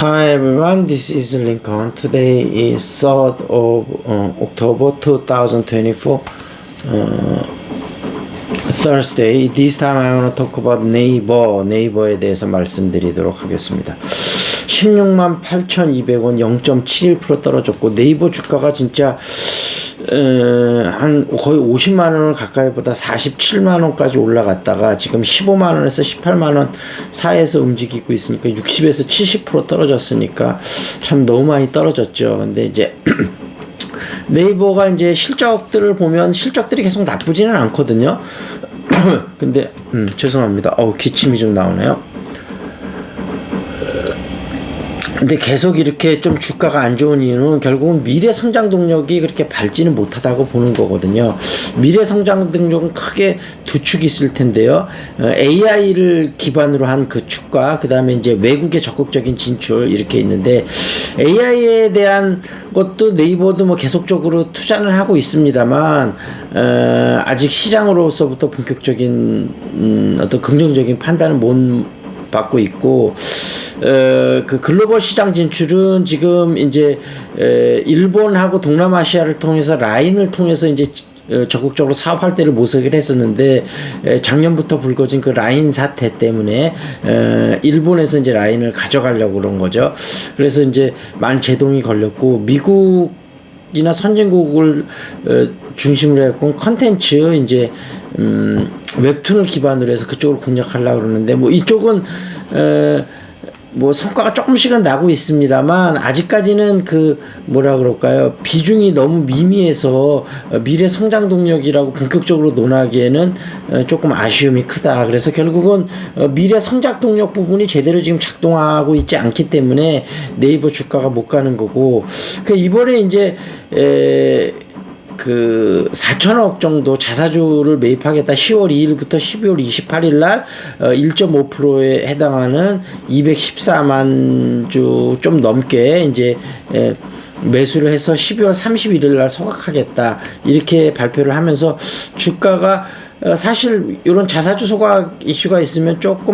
Hi everyone, this is Lincoln. Today is 3rd of uh, October 2024, uh, Thursday. This time I want to talk about 네이버, 네이버에 대해서 말씀드리도록 하겠습니다. 16만 8,200원 0.71% 떨어졌고 네이버 주가가 진짜 어, 한 거의 50만 원을 가까이보다 47만 원까지 올라갔다가 지금 15만 원에서 18만 원 사이에서 움직이고 있으니까 60에서 70% 떨어졌으니까 참 너무 많이 떨어졌죠. 근데 이제 네이버가 이제 실적들을 보면 실적들이 계속 나쁘지는 않거든요. 근데 음, 죄송합니다. 어우 기침이 좀 나오네요. 근데 계속 이렇게 좀 주가가 안 좋은 이유는 결국은 미래 성장 동력이 그렇게 밝지는 못하다고 보는 거거든요. 미래 성장 동력은 크게 두 축이 있을 텐데요. AI를 기반으로 한 그 축과 그 다음에 이제 외국의 적극적인 진출 이렇게 있는데 AI에 대한 것도 네이버도 뭐 계속적으로 투자는 하고 있습니다만 어, 아직 시장으로서부터 본격적인 음, 어떤 긍정적인 판단을 못 받고 있고 어, 그 글로벌 시장 진출은 지금 이제 에, 일본하고 동남아시아를 통해서 라인을 통해서 이제 어, 적극적으로 사업할 때를 모색을 했었는데 에, 작년부터 불거진 그 라인 사태 때문에 에, 일본에서 이제 라인을 가져가려고 그런 거죠. 그래서 이제 많은 제동이 걸렸고 미국 이나 선진국을 어, 중심으로 해갖고 컨텐츠 이제 음, 웹툰을 기반으로 해서 그쪽으로 공략하려고 그러는데 뭐 이쪽은 어, 뭐 성과가 조금씩은 나고 있습니다만 아직까지는 그 뭐라 그럴까요? 비중이 너무 미미해서 어, 미래 성장 동력이라고 본격적으로 논하기에는 어, 조금 아쉬움이 크다. 그래서 결국은 어, 미래 성장 동력 부분이 제대로 지금 작동하고 있지 않기 때문에 네이버 주가가 못 가는 거고 그 이번에 이제 에, 그 4천억 정도 자사주를 매입하겠다. 10월 2일부터 12월 28일 날 어, 1.5%에 해당하는 214만 주 좀 넘게 이제 에, 매수를 해서 12월 31일 날 소각하겠다. 이렇게 발표를 하면서 주가가 어, 사실 이런 자사주 소각 이슈가 있으면 조금